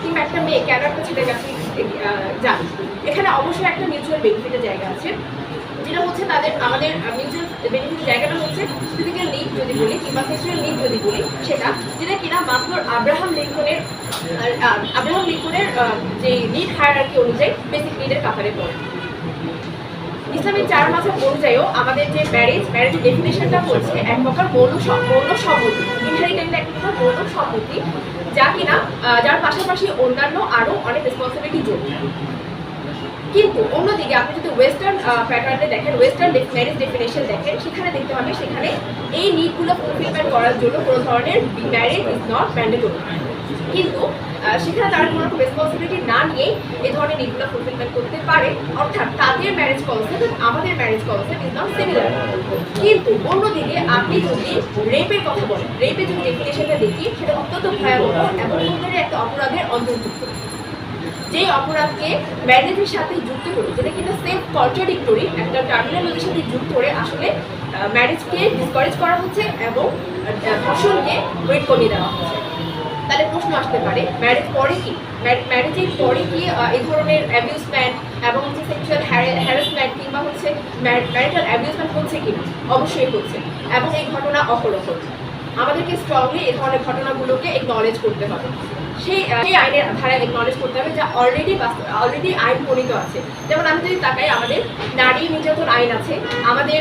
কিংবা একটা মেয়ে, কেন একটা ছেলের কাছে যাবে এখানে অবশ্যই একটা মিউচুয়াল বেনিফিটের জায়গা আছে, যেটা হচ্ছে তাদের, আমাদের মিউচুয়াল বেনিফিটের জায়গাটা হচ্ছে ফিজিক্যাল নিড যদি বলি, কিংবা সেক্সুয়াল নিড যদি বলি, সেটা, যেটা কিনা মাসলোর আব্রাহাম লিঙ্কনের আব্রাহাম লিঙ্কনের যে নিড হায়ারার্কি অনুযায়ী বেসিক নিডের কাতারে পড়ে ইসলামের চার মাসের অনুযায়ীও আমাদের যে ম্যারেজ ম্যারেজের ডেফিনেশনটা হচ্ছে এক প্রকার মৌল মৌল সম্মতি ইনহেরিটেন্ট এক প্রকার মৌল সম্মতি কিনা যার পাশাপাশি অন্যান্য আরও অনেক রেসপন্সিবিলিটি জড়িত কিন্তু অন্যদিকে আপনি যদি ওয়েস্টার্ন প্যাটার্নে দেখেন ওয়েস্টার্ন ম্যারেজ ডেফিনেশন দেখেন, সেখানে দেখতে হবে সেখানে এই নিডগুলো ফুলফিলমেন্ট করার জন্য কোনো ধরনের ম্যারেজ ইজ নট ম্যান্ডেটরি কিন্তু সেখানে তারা কোনো রেসপন্সিবিলিটি না নিয়েই এই ধরনের নিডগুলো ফুলফিলমেন্ট করতে পারে। অর্থাৎ তাদের ম্যারেজ কনসেপ্ট আমাদের marriage concept is not similar কিন্তু অন্যদিকে আপনি যদি রেপের কথা বলেন রেপের যদি ডেফিনেশনটা দেখি, সেটা অত্যন্ত ভয়াবহ এবং অন্যের একটা অপরাধের অন্তর্ভুক্ত। যে অপরাধকে ম্যারেজের সাথে যুক্ত করে, যেটা কিনা সেলফ কন্ট্রাডিক্টরি একটা টার্মিনালজির সাথে যুক্ত করে আসলে ম্যারেজকে ডিসকারেজ করা হচ্ছে এবং ধর্ষণকে ওয়েট কমিয়ে দেওয়া হচ্ছে। তাহলে প্রশ্ন আসতে পারে। ম্যারেজ পরে কি? ম্যারেজের পরে কি এই ধরনের অ্যাবিউসমেন্ট এবং হচ্ছে সেক্সুয়াল হ্যারাসমেন্ট কিংবা হচ্ছে ম্যারিটাল অ্যাবিউসমেন্ট হচ্ছে কিনা অবশ্যই হচ্ছে এবং এই ঘটনা অপরহ আমাদেরকে স্ট্রংলি এই ধরনের ঘটনাগুলোকে একনলেজ করতে হবে। সেই সেই আইনের ধারা একনলেজ করতে হবে যা অলরেডি অলরেডি আইন প্রণীত আছে। যেমন আমি যদি তাকাই, আমাদের নারী নির্যাতন আইন আছে। আমাদের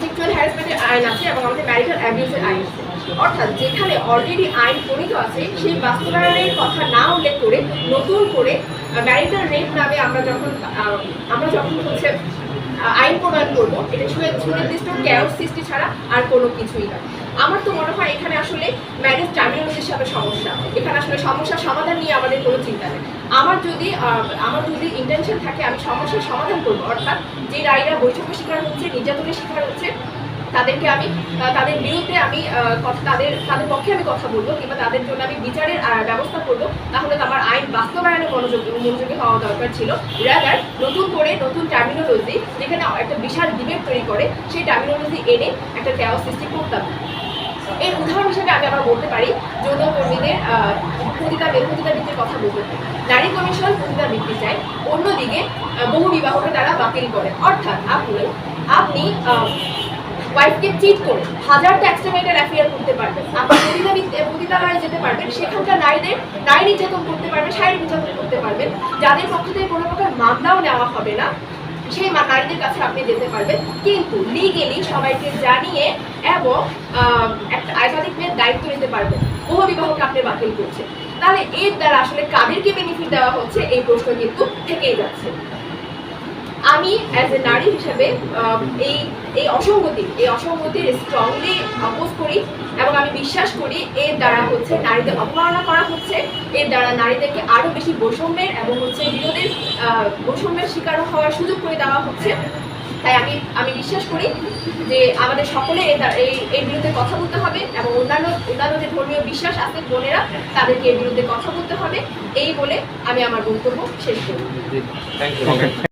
সেক্সুয়াল হ্যারাসমেন্টের আইন আছে এবং আমাদের ম্যারিটাল অ্যাবিউসের আইন আছে। অর্থাৎ যেখানে অলরেডি আইন প্রণীত আছে, সেই বাস্তবায়নের কথা না উল্লেখ করে নতুন করে ম্যারিটাল রেপ নামে আমরা যখন আমরা যখন হচ্ছে আইন প্রণয়ন করব এটা সুনির্দিষ্ট ক্যারস সৃষ্টি ছাড়া আর কোনো কিছুই না আমার তো মনে হয় এখানে আসলে ম্যারেজ টার্মিনোলজির সাথে সমস্যা এখানে আসলে সমস্যার সমাধান নিয়ে আমাদের কোনো চিন্তা নেই। আমার যদি আমার যদি ইন্টেনশন থাকে, আমি সমস্যার সমাধান করব। অর্থাৎ যে নারীরা বৈঠকের শিকার হচ্ছে, নির্যাতনের শিকার হচ্ছে তাদেরকে আমি তাদের বিরুদ্ধে আমি তাদের তাদের পক্ষে আমি কথা বলব কিংবা তাদের জন্য আমি বিচারের ব্যবস্থা করব তাহলে আমার আইন বাস্তবায়নে মনোযোগ, মনোযোগী হওয়া দরকার ছিল। রাদার নতুন করে নতুন টার্মিনোলজি যেখানে একটা বিশাল ডিবেট তৈরি করে, সেই টার্মিনোলজি এনে একটা ক্যাওয়াস সৃষ্টি করতাম এর উদাহরণ হিসেবে আমি আবার বলতে পারি যৌন কর্মীদের পতিতা পতিতা বৃত্তির কথা বলতে নারী কমিশন পতিতা বৃত্তি চায়, অন্যদিকে বহু বিবাহকে তারা বাতিল করে। অর্থাৎ আপনি আপনি ওয়াইফকে চিট করে হাজারটা এক্সট্রামেটের অ্যাফেয়ার করতে পারবেন আপনি পতিতালয়ে যেতে পারবেন, সেখানকার নারীদের নারী নির্যাতন করতে পারবেন শারীরিক নির্যাতন করতে পারবেন। যাদের পক্ষ থেকে কোনো প্রকার মামলাও নেওয়া হবে না, সেই নারীদের কাছে আপনি যেতে পারবেন। কিন্তু লিগেলি সবাইকে জানিয়ে এবং একটা একাধিক মেয়ের দায়িত্ব নিতে পারবেন। বহু বিবাহকে আপনি বাতিল করছেন। তাহলে এর দ্বারা আসলে কাদেরকে বেনিফিট দেওয়া হচ্ছে? এই প্রশ্ন কিন্তু থেকেই যাচ্ছে। আমি অ্যাজ এ নারী হিসেবে এই এই অসঙ্গতি এই অসঙ্গতির স্ট্রংলি অপোজ করি এবং আমি বিশ্বাস করি এর দ্বারা হচ্ছে নারীদের অপমাননা করা হচ্ছে এর দ্বারা নারীদেরকে আরও বেশি বৈষম্যের এবং হচ্ছে বিরোধের বৈষম্যের শিকার হওয়ার সুযোগ করে দেওয়া হচ্ছে। তাই আমি আমি বিশ্বাস করি যে আমাদের সকলে এই এর বিরুদ্ধে কথা বলতে হবে এবং অন্যান্য অন্যান্য যে ধর্মীয় বিশ্বাস আছে বোনেরা তাদেরকে এর বিরুদ্ধে কথা বলতে হবে। এই বলে আমি আমার বক্তব্য শেষ করি। Thank you okay